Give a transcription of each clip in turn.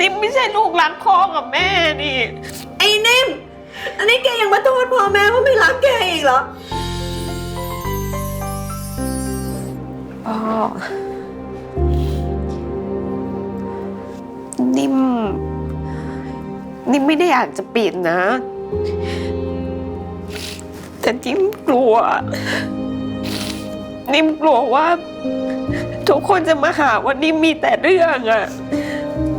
นิ่มไม่ใช่ลูกรักพ่อกับแม่นี่ ไอ้นิ่ม อันนี้แกยังมาโทษพ่อแม่ว่าไม่รักแกอีกเหรอ พ่อ นิ่ม นิ่มไม่ได้อยากจะปิดนะ แต่นิ่มกลัว นิ่มกลัวว่า ทุกคนจะมาหาว่านิ่มมีแต่เรื่องอะ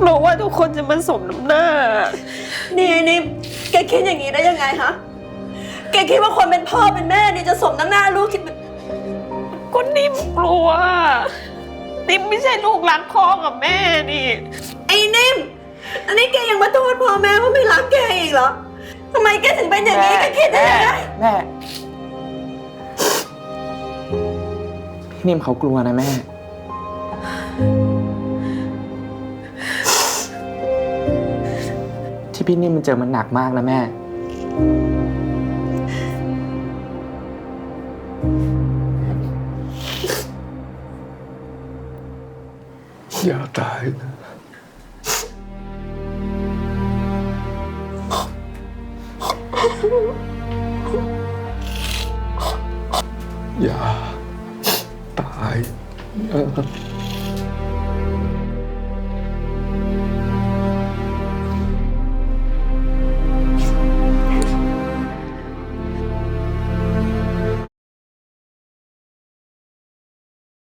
กลัวว่าทุกคนจะมาสมน้ำหน้า นี่ไอ้นิ่มแกคิดอย่างนี้ได้ยังไงฮะ แกคิดว่าคนเป็นพ่อเป็นแม่นี่จะสมน้ำหน้าลูกที่ก็นิ่มกลัว นิ่มไม่ใช่ลูกรักพ่อกับแม่นี่ ไอ้นิ่ม อันนี้แกยังมาโทษพ่อแม่ว่าไม่รักแกอีกเหรอทำไมแกถึงเป็นอย่างนี้แกคิดได้ยังไง แม่พี่นิ่มเขากลัวนะแม่ พี่นิ่มมันเจอมันหนักมากนะแม่ อย่าตายนะ อย่าตายนะ